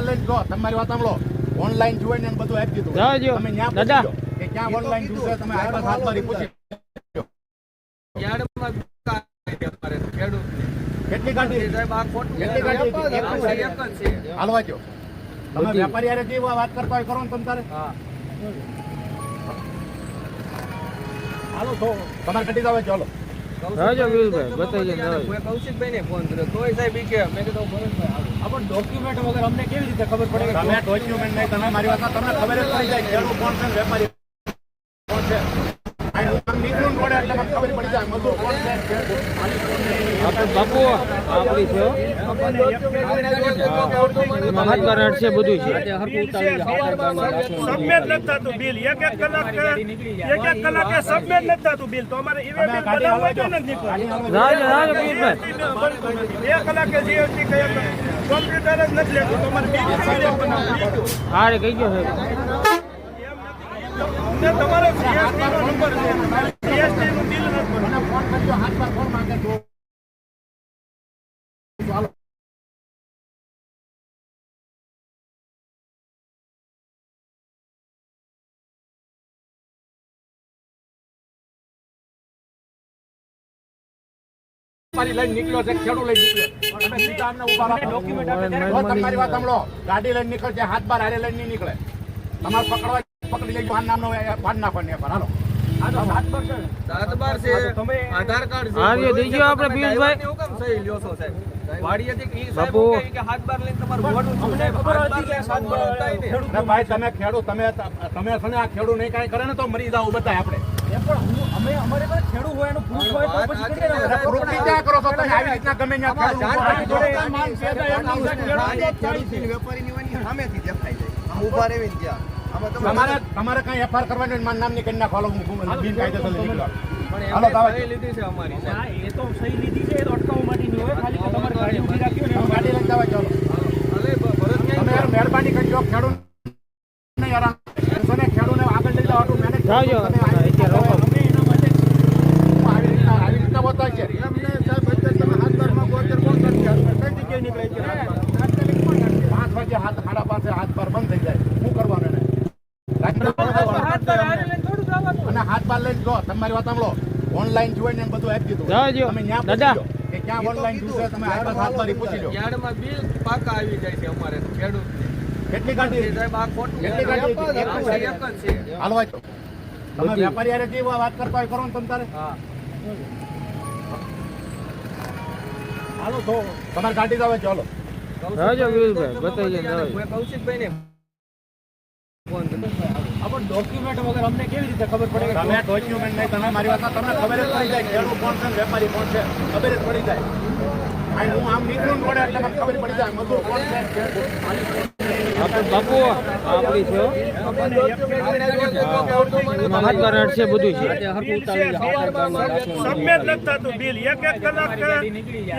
બાર લઈને જો તમારી વાત સાંભળો ઓનલાઈન જોઈને એને બધું આપી દીધું જાજો. તમે ન્યા દાદા. કે ક્યાં ઓનલાઈન જોશે તમે હાથ મારી પૂછી. કેટલી ગાડી સાહેબ, આ ખોટું કેટલી ગાડી એક જ છે. એક જ છે. હાલવા દો તમે વેપારી હારે જે વાત કરતા હોય કરો ને તમે તારે હા. હાલો તો તમારે કટી દવા ચાલો રાજો વીરભાઈ, બતાવી દે, રાજો. મેં ફોન કર્યો તોય સાહેબ ઈ કે મેં કીધું ભરતભાઈ. ડોક્યુમેન્ટ વગર અમને કેવી રીતે ખબર પડે તમે ડોક્યુમેન્ટ નહીં તમે મારી વાત તમને ખબર જ પડી જાય ખેડૂત કોણ છે વેપારી કોણ છે અહીં હું આમ નીકળું ને એટલે મને ખબર પડી જાય મજૂર કોણ છે માલિક કોણ છે. બાપુ આપણી છે બાર હાથ છે બધું બિલ. એક એક કલાક એક એક કલાકે સબમિટ નથી થતું બિલ. તો અમારે ઈવે બિલ બનાવવું હોય તો નથી નીકળતું. બે કલાકે જીએસટી કયા કોમ્પ્યુટર જ નથી લેતું. તમારે બિલ બનાવવું? ગયો સાહેબ તમારો નો નંબર છે. મારી લઈને નીકળ્યો છે ખેડૂત લઈને નીકળ્યો તમે સીધા અમને ઊભા રાખો. તમારી વાત સાંભળો ગાડી લઈને નીકળશે હાથ બાર હારે લઈને નહીં નીકળે. તમારે પકડવા પકડી લઈ આ નામનો પાડ નાખો ને હાલો. ખેડૂત તમે તમે આ ખેડૂત નહીં કઈ કરે ને તો મરી જાવ ડ્રાઈવરની હું કેમ અમારે છો છું ભાઈ ખેડૂત તમે તમે છે ને આ ખેડૂત નહીં કાંઈ કરે ને તો આપણે અરે પ્રૂફની ક્યાં કરો છો તમે. આવી રીતના ગમે ત્યાં ખેડૂત દો. તમારે તમારે કઈ એફઆર કરવાની હોય ને મારું નામની કરી નાખો હાલો હું બિન કાયદેસર લીધી છે અમારી સાહેબ. એ તો સહી લીધી છે એ તો અટકાવવા માટેની હોય ખાલી કે તમારે ગાડી ઊભી રાખી હોય ને ગાડી લઈને જવા ચાલો. અલે ભરત ક્યાંય તમે યાર મહેરબાની કરજો ખેડૂત ને યાર તમે ખેડૂતને આગળ લઈ જાવ મેનેજ મહેનત કરો. જાજો. તમે આવી રીતના રોકો. અમે એના માટે હું આવી રીતના આવી રીતના બતાય છે પાંચ વાગે હાથ સાડા પાંચે હાથ બાર બંધ થઈ જાય શું કરવાનું એને રાતના કરવાનું. અને હાથ બાર લઈને જો તમારી વાત સાંભળો ઓનલાઈન જોઈને ને બધું આપી દીધું. તમે ત્યાં દાદા. કે ક્યાં ઓનલાઈન જોશે તમે આગળ હાથ મારી પૂછી લો. યાર્ડમાં બિલ પાકા આવી જાય છે અમારે ખેડૂતને. કેટલી કાઢી સાહેબ આ ખોટું કેટલી કાઢી એક જ છે, એક જ છે. હાલવા દો. તમે વેપારી આરે જે વાત કરતા હોય કરો ને તમે તારે. હા. હાલો તો તમારે ગાડી જ આવે ચાલો રાજો વીરભાઈ, બતાવી દે, કૌશિકભાઈ મેં કૌશિકભાઈને ડોક્યુમેન્ટ વગર અમને કેવી રીતે ખબર પડે તમે ડોક્યુમેન્ટ નહીં, તમે મારી વાત તમને ખબર જ પડી જાય ખેડૂત કોણ છે છે, ખબર જ પડી જાય. હું આમ નીકળું રોડે એટલે મને ખબર પડી જાય, મજૂર કોણ બાપુ આપણી છે છે બધું છે. સબમિટ નથી થતું બિલ. એક એક કલાક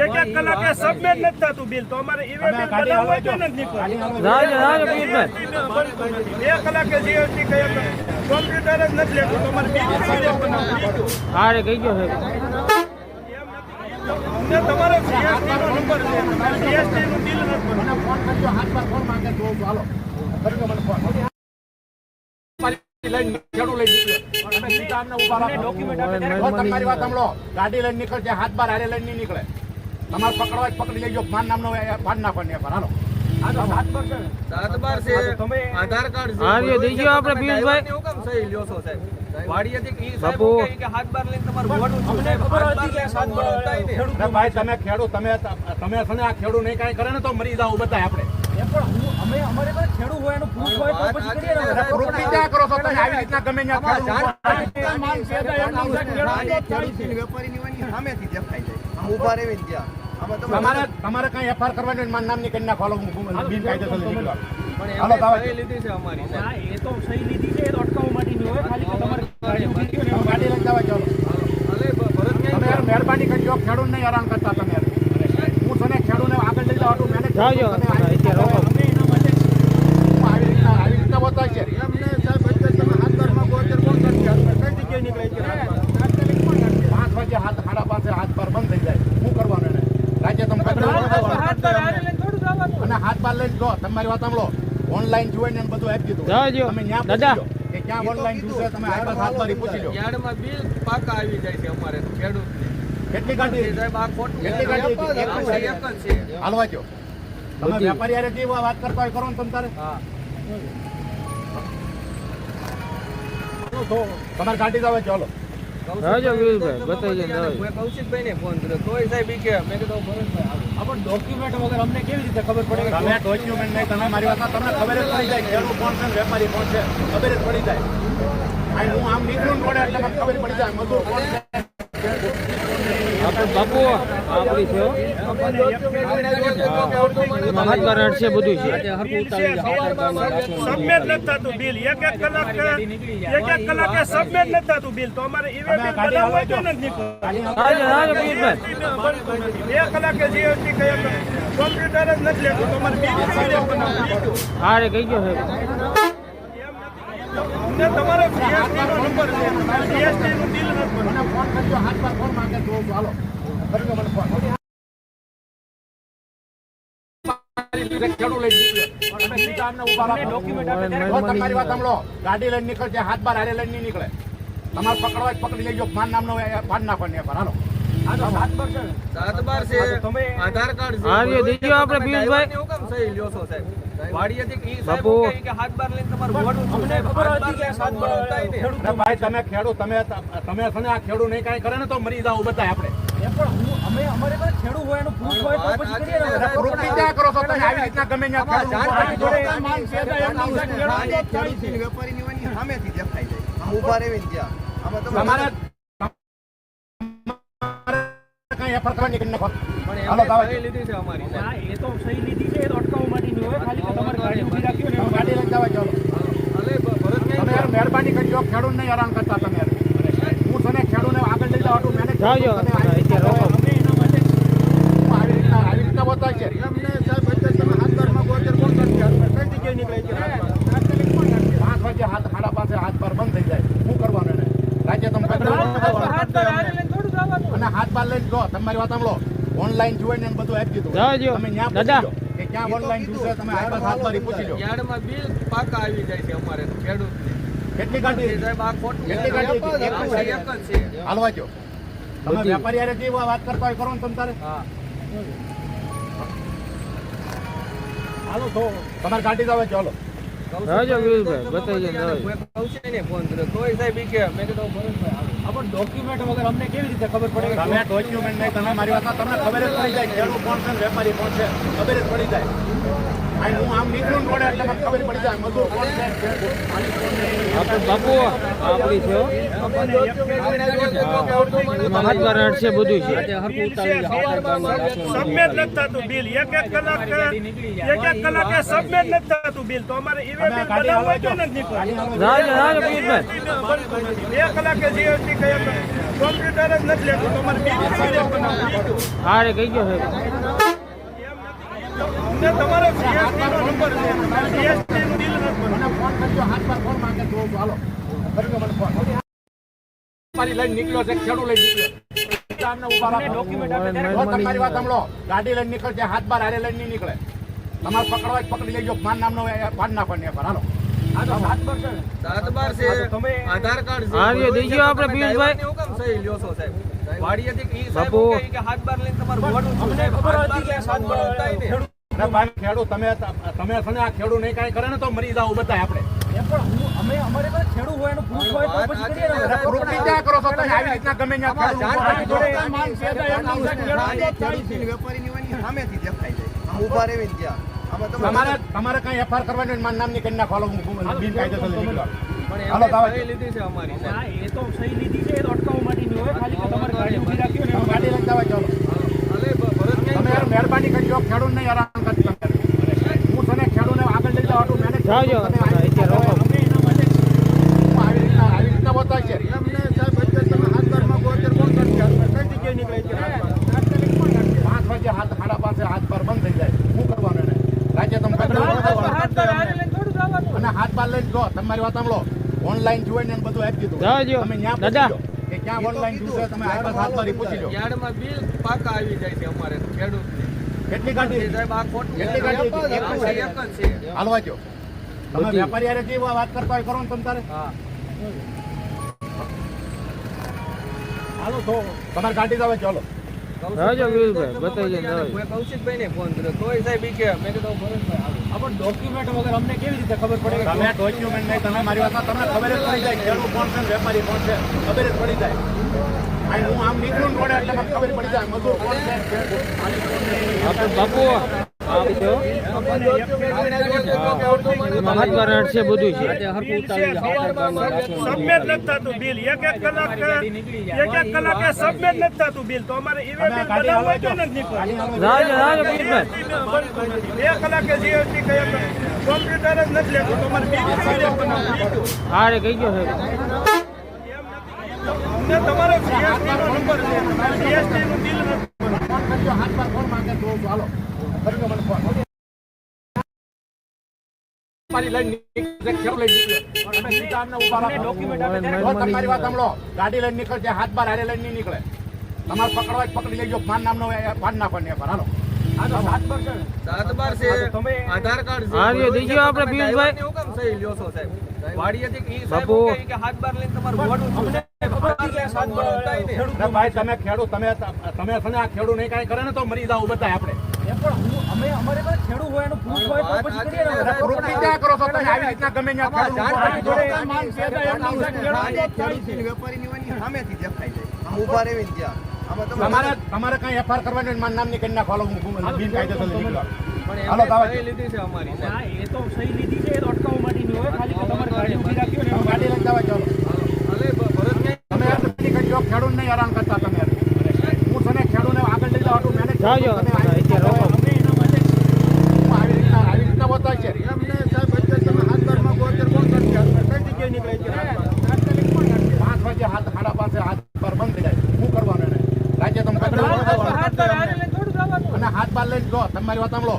એક એક કલાકે સબમિટ નથી થતું બિલ. તો અમારે ઈવે બિલ બનાવવું હોય તો નથી નીકળતું. બે કલાકે જીએસટી કયા કોમ્પ્યુટર જ નથી લેતું. તમારે બિલ? હારે કઈ ગયો સાહેબ તમારો જીએસટી નો નંબર છે. જીએસટી નું બિલ નથી મને ફોન કરજો હાથ પર ફોન માંગે તો હાલો. કરજો મને ફોન મારી લઈને ખેડૂત લઈને નીકળ્યો. તમે સીધા અમને ઊભા રાખો. જો તમારી વાત સાંભળો. ગાડી લઈને નીકળશે હાથ બાર હારે લઈને નહીં નીકળે. તમારે પકડવા જ પકડી લેજો માન નામનો ભાન નાખો ને હાલો. દાંત બાર છે આધાર કાર્ડ આપણે પિયુષભાઈ. બાપુ. ભાઈ તમે ખેડૂત તમે તમે છે ને આ ખેડૂત નહીં કાંઈ કરે ને તો મરી જાવ બધા આપણે. અરે પ્રૂફની ક્યાં કરો છો તમે આવી રીતના ગમે ત્યાં ખેડૂત ઊભો તમારે તમારે કઈ એફઆર કરવાની નામની મારું નામ કરી નાખો. બિન કાયદેસર લીધી છે અમારી સાહેબ. એ તો સહી લીધી છે એ તો અટકાવવા હોય ખાલી કે તમારે ગાડી ઊભી રાખી હોય ને એમાં ગાડી લઈને જવા ચાલો અલે ભરત તમે ક્યાંય યાર મહેરબાની કરજો હેરાન કરતા તમે હું તને ખેડૂને ખેડૂતને આગળ લઈ જાઉં મેને જાજો. છું. તમે આવી રીતના રોકો. અમે એના માટે હું આવી રીતના આવી રીતના બતાય છે પાંચ વાગે હાથ સાડા પાંચે હાથ પર બંધ થઈ જાય શું કરવાનું એને રાજ્ય તમે પકડો અને હાથ બાર લઈને જો તમારી વાત સાંભળો ઓનલાઈન જોઈને બધું આપી દીધું. તમે ન્યા દાદા. કે ક્યાં ઓનલાઈન જોશે તમે આગળ હાથ મારી પૂછી લો યાર્ડમાં બિલ પાકા આવી જાય છે અમારે ખેડૂતને. કેટલી ગાડી સાહેબ આ ખોટું કેટલી ગાડી એક જ છે, એક જ છે. હાલવા જો. તમે વેપારી આરે જે વાત કરતા હોય કરો ને તમે તારે. હા. તમારી ગાડી જાવે ચાલો. ડોક્યુમેન્ટ વગર અમને કેવી રીતે ખબર પડે? તમે ડોક્યુમેન્ટ નહીં તમે મારી વાત તમને ખબર જ પડી જાય ખેડૂત કોણ છે ને વેપારી કોણ છે ખબર જ પડી જાય. હું આમ નીકળું ને એટલે મને ખબર પડી જાય મજૂર કોણ છે? બાપુ આપણી છે કારણ છે બધું છે. બિલ. એક એક કલાક એક એક કલાકે સબમિટ નથી થતું બિલ. તો અમારે ઈવે બિલ બનાવવું હોય તો નથી નીકળતું. બે કલાકે જીએસટી કયા કોમ્પ્યુટર જ નથી લેતું. તમારે બીજું બિલ કેવી રીતે બનાવવું? હારે કઈ ગયો સાહેબ તમારો જીએસટી નો નંબર છે. જીએસટી નું બિલ નથી મને ફોન કરજો હાથ પર ફોન માંગે તો હાલો. કરજો મને ફોન ગાડી લઈને નીકળશે હાથ બાર હારે લઈને નહીં નીકળે. તમારે પકડવા જ પકડી લેજો. પાન નામનો પાન નાખવાની હાલો. સાત બાર છે. આધાર કાર્ડ આપણે બાપુ. ભાઈ તમે ખેડૂત તમે તમે છે ને આ ખેડૂત નહીં કાંઈ કરે ને તો મરી જાવ બધા આપણે અરે પ્રૂફની કરવા નીકળી માન. પણ હાલો, દાવા લીધી છે અમારી હા, એ તો સહી લીધી છે એ તો અટકાવવા માટેની હોય. ખાલી તમારે ગાડી ઊભી રાખી હોય ગાડી લઈ જવા ચાલો અલે ભરત તમે યાર મહેરબાની કરજો ખેડૂત નહીં આરામ કરતા તમે યાર. હું તને ખેડૂતને આગળ લઈ જાઉં છું મેનેજ કરું છું. જાજો. તમે આવી રીતના રોકો. તમે એના માટે હું આવી રીતના આવી રીતના બતાય છે પાંચ વાગે હાથ સાડા પાંચે હાથ બાર બંધ થઈ જાય શું કરવાનું એને રાજ્ય તમે કચરો હાથ બાર હારે લઈને થોડું જવાનું. અને હાથ તમારી વાત સાંભળો. ઓનલાઈન જોઈને ને બધું આપી દીધું. તમે ન્યા દાદા. કે ક્યાં ઓનલાઈન જોશે તમે આ બસ હાથ મારી પૂછી લો. યાર્ડમાં બિલ પાકા આવી જાય છે અમારે ખેડૂત કેટલી કાઢી? સાહેબ આ ખોટું કેટલી કાઢી એક જ છે, એક જ છે. હાલવા જો તમે વેપારી હારે જે વાત કરતા હોય કરો ને તમે તારે? હા. હાલો તો તમારી ગાડી જ આવે ચાલો જાજો પિયુષભાઈ બતાવી. મેં કૌશિકભાઈને ફોન કર્યો. તોય સાહેબ કે મેં કીધું ભરતભાઈ આવો. ડોક્યુમેન્ટ વગર અમને કેવી રીતે ખબર પડે તમે ડોક્યુમેન્ટ નહીં તમે મારી વાત તમને ખબર જ પડી જાય ખેડૂત કોણ છે વેપારી કોણ છે ખબર જ પડી જાય અહીં હું આમ નીકળું ને એટલે મને ખબર પડી જાય મજૂર કોણ છે? ખેડૂત માલિક કોણ છે. આપણે બાપુ આપણી છે હો. એમાં હાથ કારણ છે બધું છે. સબમિટ નથી થતું બિલ. એક એક કલાક એક એક કલાકે સબમિટ નથી થતું બિલ. તો અમારે ઈવે બિલ બનાવવું હોય તો નથી જાજો બે કલાકે જીએસટી કયા કોમ્પ્યુટર જ નથી લેતું. તમારે બિલ કેવી રીતે બનાવવું? હારે કઈ ગયો સાહેબ અમને તમારો જીએસટી નો નંબર છે. જીએસટી નું બિલ મને ફોન કરજો હાથ પર ફોન માંગે તો હાલો. કરજો મને ફોન મારી લઈને નીકળ્યો છે લઈને નીકળ્યો તમારી વાત સાંભળો. ગાડી લઈને નીકળશે હાથ બાર હારે લઈને નહીં નીકળે. તમારે પકડવા જ પકડી લેજો. માન નામનો પાન નાખવાની પર હાલો. સાત બાર છે આધાર કાર્ડ આપણે પિયુષભાઈ. બાપુ. કે હાથ બાર લઈને તમારે હાથ બાર લઈને તમારે વોડું થાય ને. અરે ભાઈ ખેડૂત તમે તમે છે ને આ ખેડૂત નહીં કાંઈ કરે ને તો મરી જાવ બધા આપણે કરો. તમારે તમારે કઈ એફઆર કરવાની મારા ને મારું નામની કરી નાખો એ તો સહી લીધી છે એ તો અટકાવવા માટેની હોય ખાલી તમારે ગાડી ઊભી રાખી ગાડી લઈને જવા ચાલો અલે બ- ભરતભાઈ તમે યાર મહેરબાની કરજો ખેડૂત નહીં તમે હું તને ખેડૂતને આગળ લઈ જાઉં છું મેનેજ કરું. છું. જાજો. તમે આવી રીતના આવી રીતના આવી રીતના બતાય છે. પાંચ વાગે હાથ સાડા પાંચે હાથ પર બંધ થઈ જાય. શું કરવાનું રાજ્ય તમે કચરો હાથ બાર હારે લઈને થોડું જવાનું. અને હાથ બાર લઈને જો તમારી વાત સાંભળો. ઓનલાઈન જોઈને બધું આપી દીધું. તમે દાદા. કે ક્યાં ઓનલાઈન જોશે તમે આ હાથમાં હાથ મારી પૂછી લો. યાર્ડમાં બિલ પાકા આવી જાય છે અમારે ખેડૂતને. કેટલી કાઢી સાહેબ આ ખોટ કેટલી કાઢી એક જ છે. હાલવા જો તમે વેપારી યારે જે વાત કરતા હોય કરો ને તમે તારે. હા. હાલો તો તમારી ગાડી જ ચાલો. ડોક્યુમેન્ટ વગર અમને કેવી રીતે ખબર પડે તમે ડોક્યુમેન્ટ નહીં તમે મારી વાત તમને ખબર જ પડી જાય. ખેડૂત કોણ છે વેપારી કોણ છે? ખબર જ પડી જાય. હું આમ નીકળું રોડે એટલે મને ખબર પડી જાય મજૂર કોણ છે? બાપુ તમારે ગાડી લઈને નીકળશે હાથ બાર હારે લઈને નીકળે તમારે પકડવા પકડી લેજો ફાન નામનો ફાન નાખો ને હાલો બાપુ. ભાઈ તમે ખેડૂ તમે તમે છે આ ખેડૂ નહીં કાંઈ કરે ને તો મરી જાવ બતાય આપણે. તમારે તમારે કઈ એફઆર કરવાની હોય ને? નામની કરી નાખો. હું બિનકાયદેસર નીકળો. હાલો, દાવા લીધી છે અમારી એ તો સહી લીધી છે એ તો અટકાવવા માટેની હોય ખાલી ગાડી ઊભી રાખી ગાડી લઈને જવા ચાલો હાલે બ- ભરતભાઈ તમે યાર બધી કરજો ખેડૂત નહીં હેરાન કરતા તમે હું તને ખેડૂતને આગળ લઈ જાઉં મેનેજ જાજો. આવી રીતના આવી રીતના છે. પાંચ વાગે હાથ પર બંધ થઈ જાય શું કરવાનું એને? રાજ્ય તમે. અને હાથ બાર લઈને જો તમારી વાત સાંભળો.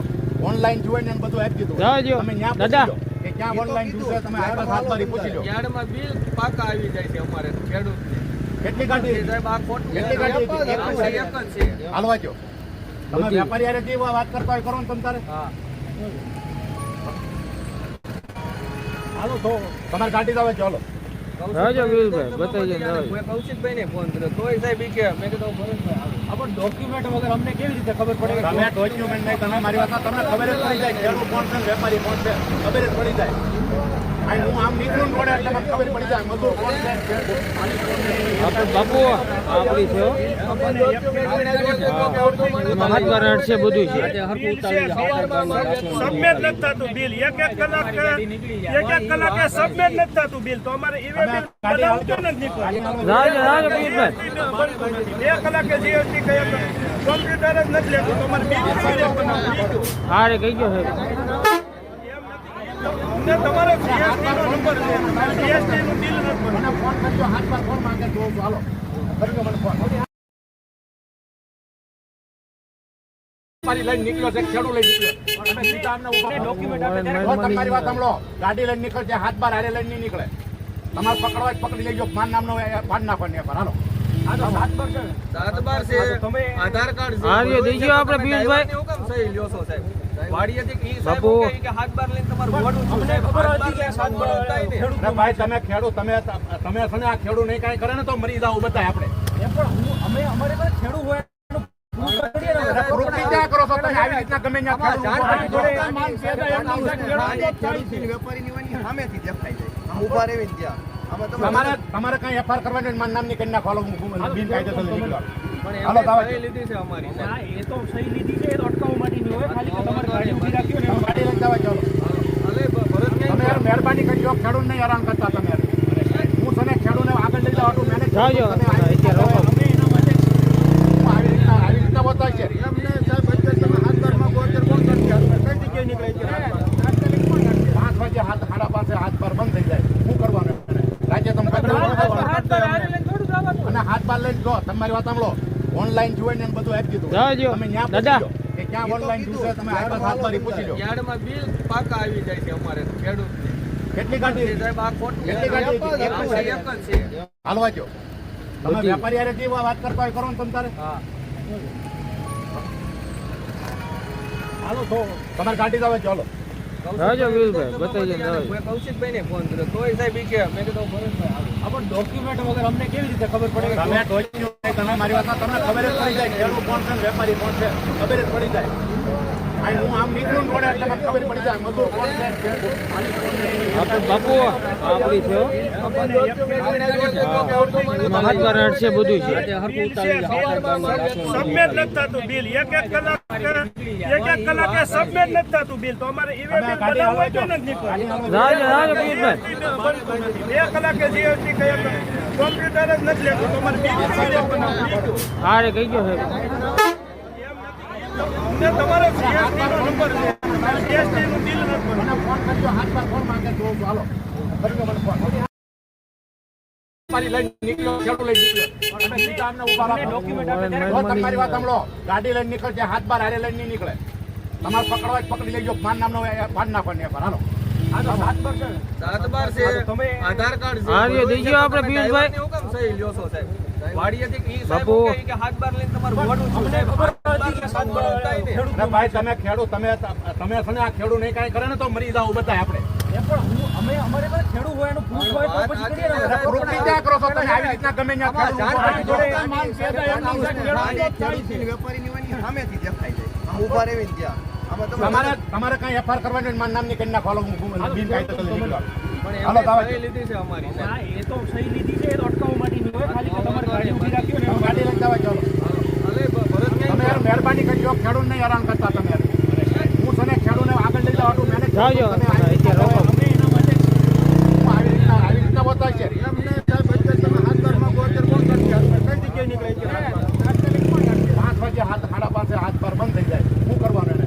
ઓનલાઈન જોઈને એને બધું આપી દીધું. તમે ન્યા દાદા. કે ક્યાં ઓનલાઈન તમે આઈપા હાથ બારી પૂછી લો. યાર્ડમાં બિલ પાકા આવી જાય છે અમારે ખેડૂતને. કેટલી ગાડી સાહેબ આ ખોટ કેટલી ગાડી એક જ છે, હાલવા જો તમે વેપારી હારે જે વાત કરતા હોય કરો ને તમે તારે. હાલો તો તમારી ગાડી આવે ચાલો ડોક્યુમેન્ટ વગર અમને કેવી રીતે ખબર તમે ડોક્યુમેન્ટ નહીં તમે મારી વાત તમને ખબર જ પડી જાય ખેડૂત કોણ છે ને વેપારી કોણ છે ખબર જ પડી જાય. હું આમ નીકળું ને એટલે મને ખબર પડી જાય મજૂર કોણ છે? ખેડૂત માલિક કોણ છે. આપણે બાપુ આપણી છે હો. એમાં હાથ બાર આઠ છે બધું છે બિલ બિલ સબમિટ નથી થતું બિલ. એક એક કલાક એક એક કલાકે સબમિટ નથી થતું બિલ. તો અમારે ઈ બિલ બનાવવું નથી બે કલાકે જીએસટી કયા કોમ્પ્યુટર જ નથી લેતું. તમારે બનાવવું બીજું. કઈ ગયો અમને તમારો જીએસટી નો નંબર છે. જીએસટી નું બિલ નંબર મને ફોન કરજો હાથ પર ફોન માંગે તો હાલો. કરજો મને ફોન મારી લઈને નીકળ્યો છે ખેડૂત લઈને નીકળ્યો તમે સીધા અમને ઊભા રાખો. જો તમારી વાત સાંભળો. ગાડી લઈને નીકળશે હાથ બાર હારે લઈને નહીં નીકળે. તમારે પકડવા જ પકડી લેજો. માન નામનો એ પાન નાખો ને પર હાલો. આધાર કાર્ડ છે. આપણે પિયુષભાઈ. બાપુ. ભાઈ તમે ખેડૂત તમે તમે છે ને આ ખેડૂત નહીં કાંઈ કરે ને તો મરી જાવ બધા આપણે. અરે પ્રવૃત્તિ ક્યાં કરો તમે આવી રીતના ખેડૂત ઊભો તમારે તમારે કઈ એફઆર કરવાની મારું નામની કરી નાખો દાવા સહી લીધી છે અમારી એ તો સહી લીધી છે મહેરબાની કરજો ખેડૂત નહીં હેરાન કરતા તમે. હું તને ખેડૂતને આગળ લઈ મેનેજ કરું. તમે આવી રીતના. કરો. આવી રીતના બતાવે છે. પાંચ વાગે હાથ સાડા પાંચે હાથ પર બંધ થઈ જાય. શું કરવાનું રાજ્ય તમે હાથ બાર લઈને અને હાથ બાર લઈને જો તમારી વાત સાંભળો. ઓનલાઈન જોઈને બધું આપી દીધું. તમે લો કે ક્યાં ઓનલાઈન જોશે તમે આઈપા હાથ બારી પૂછી લો. યાર્ડમાં બિલ પાકા આવી જાય છે અમારે ખેડૂતને. કેટલી ગાડી સાહેબ આ ખોટ કેટલી ગાડી એક જ છે, હાલવા જો તમે વેપારી જે વાત કરતા હોય કરો ને તમે તારે. હા. હાલો તો તમારે ગાડી જ આવે ચાલો. રાજો વિલભાઈ બતાવી દે દવાઈ મેં કૌશિકભાઈને ફોન કર્યો. તોય સાહેબ ઈ કે મેં કીધું ભરતભાઈ આવો. આપણ ડોક્યુમેન્ટ વગર અમને કેવી રીતે ખબર પડે તમે document તમે મારી વાત તમને ખબર જ પડી જાય ખેડૂત કોણ છે ને વેપારી કોણ છે? ખબર જ પડી જાય. અહીં હું આમ નીકળું રોડે એટલે મને ખબર પડી જાય મજૂર કોણ છે? ખેડૂત માલિક કોણ છે. આપણે બાપુ આપણી છે. હો. એમાં હાથ બાર છે બધું છે સબમિટ નથી થતું બિલ. એક એક કલાક એક એક કલાકે સબમિટ નથી થતું બિલ. તો અમારે બિલ બનાવવું હોય તો નથી નીકળતું. બે કલાકે જીએસટી કયા કોમ્પ્યુટર જ નથી લેતું. તમારે અમારે બિલ બનાવવું? હારે કઈ ગયો સાહેબ. તમારો જીએસટી નંબર છે. જીએસટી બિલ નથી મને ફોન કરજો હાથ પર ફોન માંગે તો હાલો. કરજો મને ફોન મારી લઈને નીકળ્યો ખેડૂત લઈને નીકળ્યો અને સીધા અમને ઊભા રાખો. જો તમારી વાત સાંભળો. ગાડી લઈને નીકળે છે હાથ બાર હારે લઈને નહીં નીકળે. તમારે પકડવા જ પકડી લેજો. માન નામનો માન નાખવાની પર હાલો. બાર છે આધાર કાર્ડ છે. તમે પિયુષભાઈ. બાપુ. ભાઈ તમે ખેડૂત તમે તમે છે ને આ ખેડૂત નહીં કાંઈ કરે ને તો મરી જાવ બધા આપણે. તમારે તમારે કઈ એફઆર કરવાની મારું નામની કરી નાખો હું બિન કાયદેસર લીધી છે અમારી એ તો સહી લીધી છે અમારી સાહેબ. ગાડી લઈને જવા ચાલો અલે બ- ભરત ક્યાંય તમે મહેરબાની કરજો ખેડૂત ને હેરાન કરતા તમે હું છે ને ખેડૂતને આગળ લઈ જવા મેનેજ આવી રીતના બતાવે છે. હાથ સાડા પાંચે હાથ બાર બંધ થઈ જાય. શું કરવાનું એને?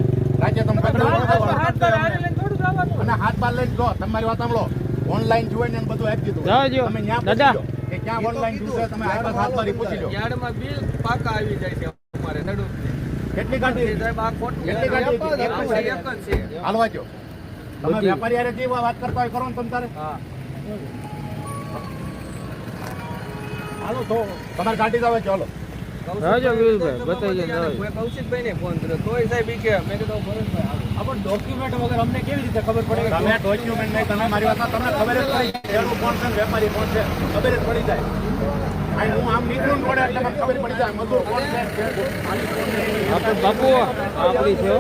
તમે કચરો બનાવવાનો. અને હાથ બાર લઈને જો તમારી વાત સાંભળો. ઓનલાઈન જોઈને બધું આપી દીધું. તમે ન્યા દાદા. ક્યાં ઓનલાઈન જોશે તમે બાર હાથ પૂછી લો. યાર્ડમાં બિલ પાકા આવી જાય છે અમારે નડુ કેટલી ગાડી સાહેબ આ ખોટું કેટલી ગાડી એક જ છે, એક જ છે. હાલવા જો તમે વેપારી આરે જે વાત કરતા હોય કરો ને તમે તારે? હા. હાલો તો તમારી ગાડી જ આવે ચાલો. રાજો વીરભાઈ બતાવી મેં કૌશિકભાઈ ને ફોન કર્યો. તોય સાહેબ કે મેં કીધું ભરતભાઈ. આપણ ડોક્યુમેન્ટ વગર અમને કેવી રીતે ખબર પડે તમે ડોક્યુમેન્ટ નહીં તમે મારી વાત તમને ખબર જ પડી કોણ છે ને વેપારી કોણ છે ખબર જ પડી જાય. અહીં હું આમ નીકળું ને એટલે મને ખબર પડી જાય મજૂર કોણ છે ખેડૂત માલિક કોણ છે. આપણે બાપુ આપણી છે હો.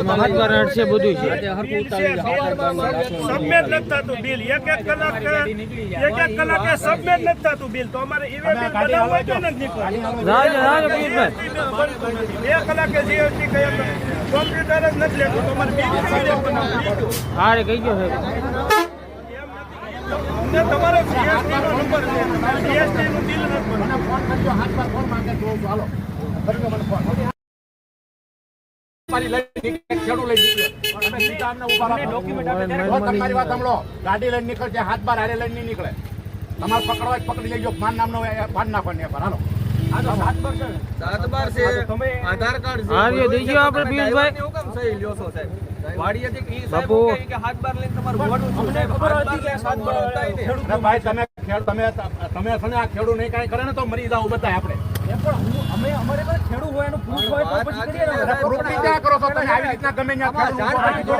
એમાં હાથ બાર છે. બધું છે સબમિટ નથી થતું બિલ. એક એક કલાક એક એક કલાકે સબમિટ બિલ. તો અમારે બિલ તમે બનાવવું હોય તો નથી વીરભાઈ બે કલાકે જીએસટી કયા કોમ્પ્યુટર જ નથી લેતું. તમારે બિલ? હારે કઈ ગયો સાહેબ. અમને તમારો જીએસટી નો નંબર છે. જીએસટી નું બિલ નથી મને ફોન કરજો હાથ પર ફોન માંગે તો હાલો. કરજો મને ફોન મારી લઈને નીકળે, ખેડૂત લઈને નીકળ્યો અને સીધા અમને ઊભા રાખો. જો તમારી વાત સાંભળો ગાડી લઈને નીકળે છે હાથ બાર હારે લઈને નહીં નીકળે. તમારે પકડવા જ પકડી લેજો માન નામનો પાડ નાખવાની પર હાલો. સાત બાર છે. આધાર કાર્ડ છે. છો બાપુ. છું? તમે તમે તમે છે આ ખેડૂત નહીં કાંઈ કરે ને તો મરી જાવ બધા આપણે. અરે પ્રૂફની ક્યાં કરો છો તમે? આવી રીતના ગમે ત્યાં ખેડૂત ઊભો રાખી દો.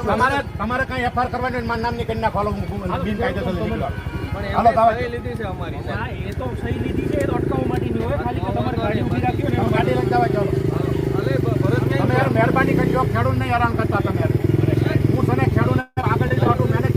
તમારે તમારે કઈ એફઆર કરવાની હોય નામની કરી નાખો. હું બિન કાયદેસર નીકળો પણ હાલો એમને દાવા સહી લીધી છે મહેરબાની કરજો ખેડૂત ને હેરાન કરતા તમે હું આગળ લઈ મેનેજ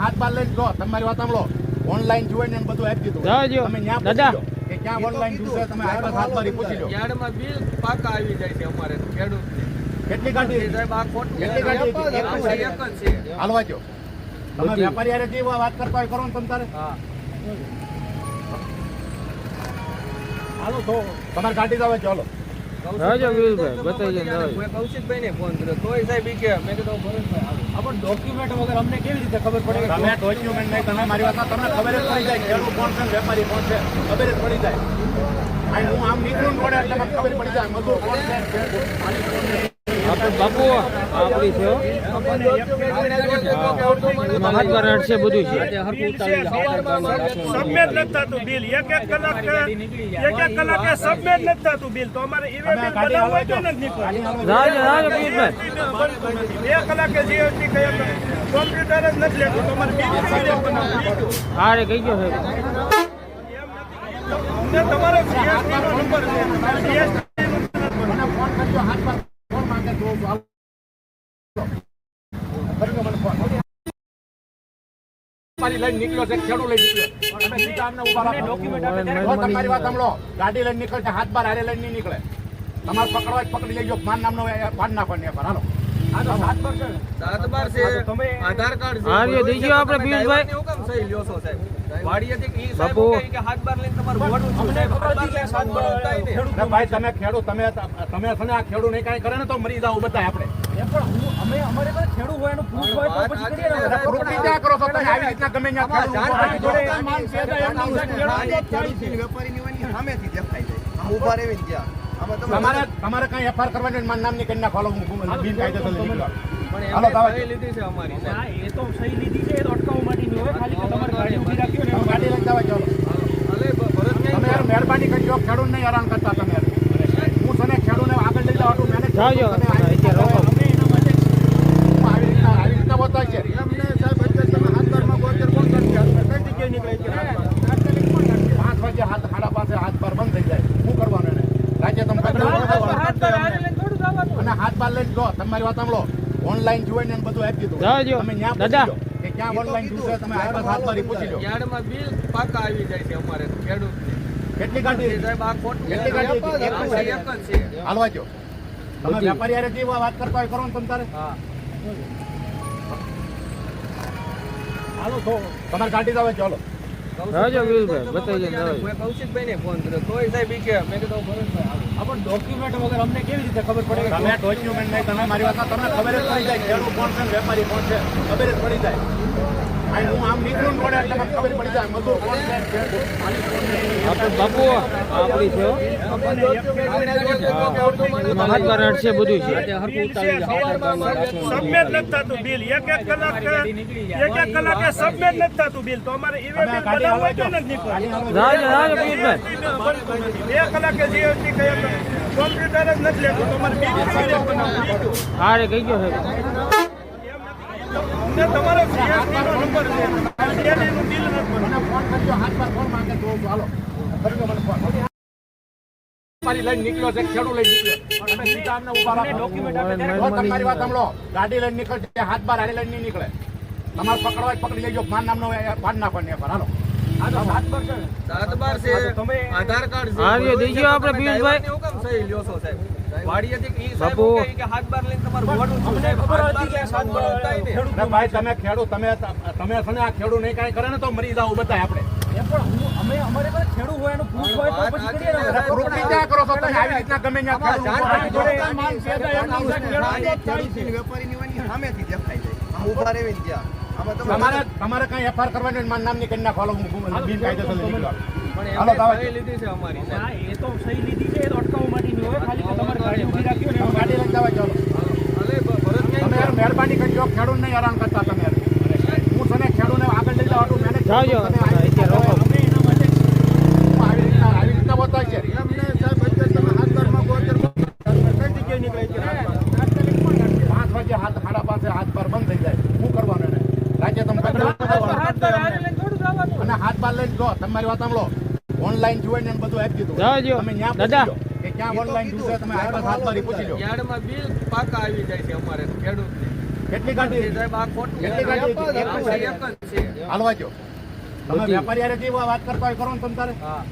હાથ બાર લઈને જો તમારી વાત સાંભળો. ઓનલાઈન જોઈને બધું આપી દીધું. દાદા. પૂછી કે ક્યાં ઓનલાઈન જોશે તમે હાથ બાર પૂછી લો. યાર્ડમાં બિલ પાકા આવી જાય છે અમારે ખેડૂતને. કેટલી ગાડી સાહેબ આ ખોટું કેટલી ગાડી એક જ છે, એક જ છે. હાલવા જો તમે વેપારી હારે જે વાત કરતા હોય કરો ને તમે તારે. હા. હાલો તો તમારે ગાડી જ આવે ચાલો રાજો વીરભાઈ બતાવી દવાઈ મેં ફોન કર્યો. તોય સાહેબ કે મેં કીધું ભરતભાઈ. પણ ડોક્યુમેન્ટ વગર અમને કેવી રીતે ખબર પડે તમે ડોક્યુમેન્ટ નહીં, તમે મારી વાત તમને ખબર જ પડી જાય ખેડૂત કોણ છે વેપારી કોણ છે? ખબર જ પડી જાય. હું આમ નીકળું ને એટલે મને ખબર પડી જાય, મજૂર કોણ છે? બાપુ આપણી છે હો. એમાં છે બધું છે. બિલ સબમિટ નથી થતું બિલ. એક એક કલાક એક એક કલાકે સબમિટ નથી થતું બિલ. તો અમારે ઈવે બિલ બનાવવું હોય તો નથી પિયુષભાઈ બે કલાકે જીએસટી કયા કોમ્પ્યુટર જ નથી લેતું. તમારે બિલ બનાવવું? હારે કઈ ગયો સાહેબ અમને તમારો જીએસટી નો નંબર છે. જીએસટી મને ફોન કરજો હાથ પર ફોન માંગે તો હાલો. કરજો મને ફોન. મારી લઈને નીકળ્યો છે લઈને નીકળ્યો તમે સીધા અમને ઊભા રાખો. તમારી વાત સાંભળો ગાડી લઈને નીકળે છે હાથ બાર હારે લઈને નહીં નીકળે તમારે પકડવા જ પકડી લેજો માન નામનો પાન નાખવાની નાખો હાલો સાત બાર છે આધાર કાર્ડ છે હા, એ આપણે પિયુષભાઈ. એવું કેમ સહી લ્યો છો સાહેબ. વાડીએથી ઈ સાહેબ બાપુ. કહે કે હાથ બાર લઈને તમારું ભોળું છું સાહેબ હાથ બાર લઈને સાત બાર ઉતારી દે. અરે ભાઈ તમે ખેડૂત તમે તમે છે ને આ ખેડૂત નહીં કાંઈ કરે ને તો મરી જાવ બધા આપણે. સાચી છે, કરો. માન તમારે તમારે કઈ એફઆર કરવાની મારા ને નામની કરી નાખો હું બિન કાયદેસર નીકળો પણ હાલો, એમને દાવા સહી લીધી છે અમારી એ તો સહી લીધી છે એ તો અટકાવવા માટેની હોય ખાલી તમારે ગાડી રાખી ગાડી જવા ચાલો તમે યાર મહેરબાની કરજો ખેડૂત નહીં હેરાન કરતા તમે. હું તને ખેડૂતને આગળ લઈ જવા મેનેજ કરું. જાજો, તમે આવી રીતે અત્યારે રોકો. અમે એના માટે હું આવી રીતના આવી રીતના બોલતા છે એમને સાહેબ અત્યારે તમે હાથ બારમાં ગોચર કોણ કરી ગયા? કઈ જગ્યાએ નીકળે છે હાથ બાર? પાંચ વાગે હાથ સાડા પાંચે હાથ બાર બંધ થઈ જાય શું કરવાનું એને રાજ્ય તમે કચરો હાથ જો તમારી વાત સાંભળો. ઓનલાઈન જોઈ ને બધું આપી દીધું જાજો. તમે ન્યા દાદા. પૂછી લો. કે ક્યાં ઓનલાઈન જોશે તમે આઈપાસ હાથ બારી પૂછી લો. યાર્ડમાં બિલ પાકા આવી જાય છે અમારે ખેડૂત. કેટલી ગાડી? સાહેબ આ ખોટું કેટલી કાઢી એક જ છે, એક છે. હાલવા જો તમે વેપારી હારે જે વાત કરતા હોય કરો ને તમે તારે? હા. હાલો તો તમારે ગાડી જ ચાલો રાજો વિલભાઈ બતાવી દે. મેં કૌશિકભાઈને ફોન કર્યો તોય સાહેબ કે મેં કીધું ભરતભાઈ આવો. ડોક્યુમેન્ટ વગર અમને કેવી રીતે ખબર પડે તમે ડોક્યુમેન્ટ નહીં તમે મારી વાત તમને ખબર જ પડી જાય ખેડૂત કોણ છે ને વેપારી કોણ છે ખબર જ પડી જાય હું આમ નીકળું રોડે એટલે મને ખબર પડી જાય મજૂર કોણ છે ખેડૂત માલિક કોણ છે. આપણે બાપુ આપણી છે હો. એમાં હાથ બાર છે. બધું છે સબમિટ નથી થતું બિલ. એક એક કલાક એક એક કલાકે સબમિટ નથી થતું બિલ. તો અમારે ઈવે બિલ બનાવવું હોય તો નથી નીકળતું. રાજો રાજો પિયુષભાઈ બે કલાકે જીએસટી કયા કોમ્પ્યુટર જ નથી લેતું. તમારે અમારે બિલ બનાવવું? હારે કઈ ગયો સાહેબ તમારો જીએસટી નંબર છે. જીએસટી બિલ નથી મને ફોન કરજો. હાથ પર ફોન માંગે તો હાલો. કરજો મને ફોન મારી લઈને નીકળ્યો છે ખેડૂત લઈને નીકળ્યો. તમે સીધા અમને ઊભા રાખો. જો તમારી વાત સાંભળો. ગાડી લઈને નીકળે હાથ બાર હારે લઈને નહીં નીકળે. તમારે પકડવા જ પકડી લેજો. માન નામનો ભાન નાખવાની નાખો ને એકવાર, હાલો સાત બાર છે આધાર કાર્ડ છે. આપણે પિયુષભાઈ. બાપુ. ભાઈ તમે ખેડૂત તમે તમે છે ને આ ખેડૂત નહીં કાંઈ કરે ને તો મરી જાવ બતાય આપણે. તમારે તમારે કઈ એફઆર કરવાની હોય નામની કરી નાખો. હાલો હું બિન કાયદેસર નીકળો પણ હાલો, એમને દાવા સહી લીધી છે અમારી એ તો સહી લીધી છે મહેરબાની કરજો ખેડૂત ને હેરાન કરતા તમે હું તને ખેડૂતને આગળ લઈ જવા મેનેજ કરું. આવી રીતના બોલતા છે? પાંચ વાગે હાથ સાડા પાંચે હાથ પર બંધ થઈ જાય. શું કરવાનું એને? રાજ્ય તમે અને હાથ બાર લઈને જો તમારી વાત સાંભળો. ઓનલાઈન જોઈને બધું આપી દીધું. તમે ન્યા દાદા. કે ક્યાં ઓનલાઈન જોશે તમે? આઈપાસ હાથ બારી પૂછી લો. યાર્ડમાં બિલ પાકા આવી જાય છે અમારે ખેડૂતને. કેટલી ગાડી સાહેબ આ ખોટું કેટલી ગાડી એક જ છે, એક જ છે. હાલવા જો તમે વેપારી આરે જે વાત કરતા હોય કરો ને તમ તારે. હા.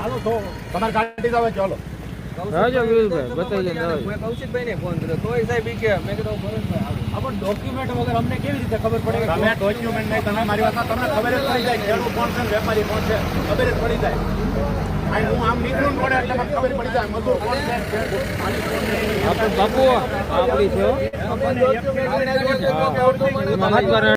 હાલો તો તમારી ગાડી જ આવે ચાલો રાજો પિયુષભાઈ બતાવી દે રાજો. મેં કૌશિકભાઈને ફોન કર્યો. તોય સાહેબ કે મેં કીધું ભરતભાઈ આપણે ડોક્યુમેન્ટ વગર અમને કેવી રીતે ખબર પડે તમે ડોક્યુમેન્ટ નહીં તમે મારી વાત તમને ખબર જ પડી જાય ખેડૂત કોણ છે વેપારી કોણ છે. ખબર જ પડી જાય. હું આમ નીકળું ને રોડે એટલે મને ખબર પડી જાય મજૂર કોણ છે બાપુ આપણી છે